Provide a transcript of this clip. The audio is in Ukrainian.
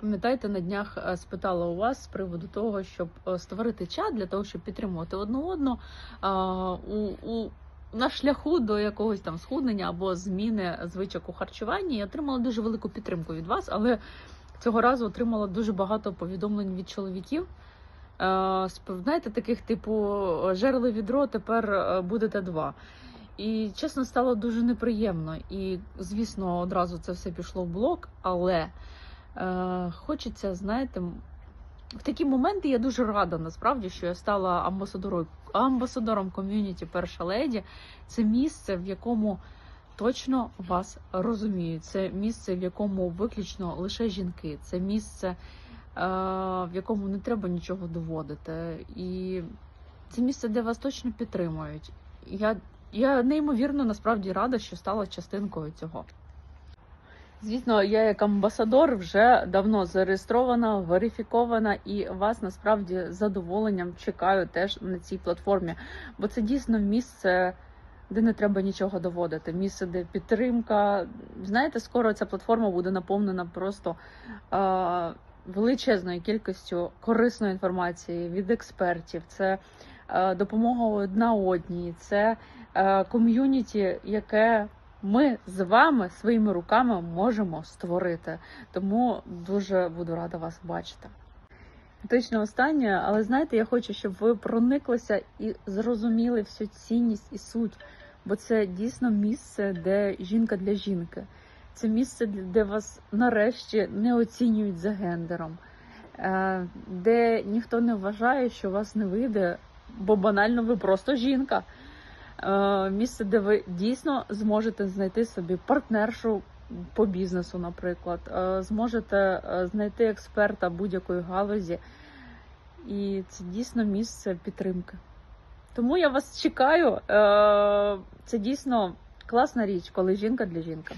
Пам'ятаєте, на днях е, спитала у вас з приводу того, щоб е, створити чат для того, щоб підтримувати одну а, у, у на шляху до якогось там схуднення або зміни звичок у харчуванні. Я отримала дуже велику підтримку від вас, але цього разу отримала дуже багато повідомлень від чоловіків. Е, Знаєте, таких типу жерли відро, тепер будете два. І чесно, стало дуже неприємно. І, звісно, одразу це все пішло в блок, але хочеться, знаєте, в такі моменти я дуже рада насправді, що я стала амбасадором, амбасадором ком'юніті Перша леді. Це місце, в якому точно вас розуміють. Це місце, в якому виключно лише жінки. Це місце, е, в якому не треба нічого доводити. І це місце, де вас точно підтримують. Я, я неймовірно насправді рада, що стала частинкою цього. Звісно, я як амбасадор вже давно зареєстрована, верифікована, і вас насправді з задоволенням чекаю теж на цій платформі, бо це дійсно місце, де не треба нічого доводити. Місце, де підтримка. Знаєте, скоро ця платформа буде наповнена просто е, величезною кількістю корисної інформації від експертів. Це е, допомога одна одній, це е, ком'юніті, яке ми з вами своїми руками можемо створити. Тому дуже буду рада вас бачити. Точно останнє, але знаєте, я хочу, щоб ви прониклися і зрозуміли всю цінність і суть, бо це дійсно місце, де жінка для жінки. Це місце, де вас нарешті не оцінюють за гендером, е, де ніхто не вважає, що вас не вийде, бо банально ви просто жінка. Е, Місце, де ви дійсно зможете знайти собі партнершу по бізнесу, наприклад, Е, зможете е, знайти експерта будь-якої галузі. І це дійсно місце підтримки. Тому я вас чекаю. Це дійсно класна річ, коли жінка для жінки.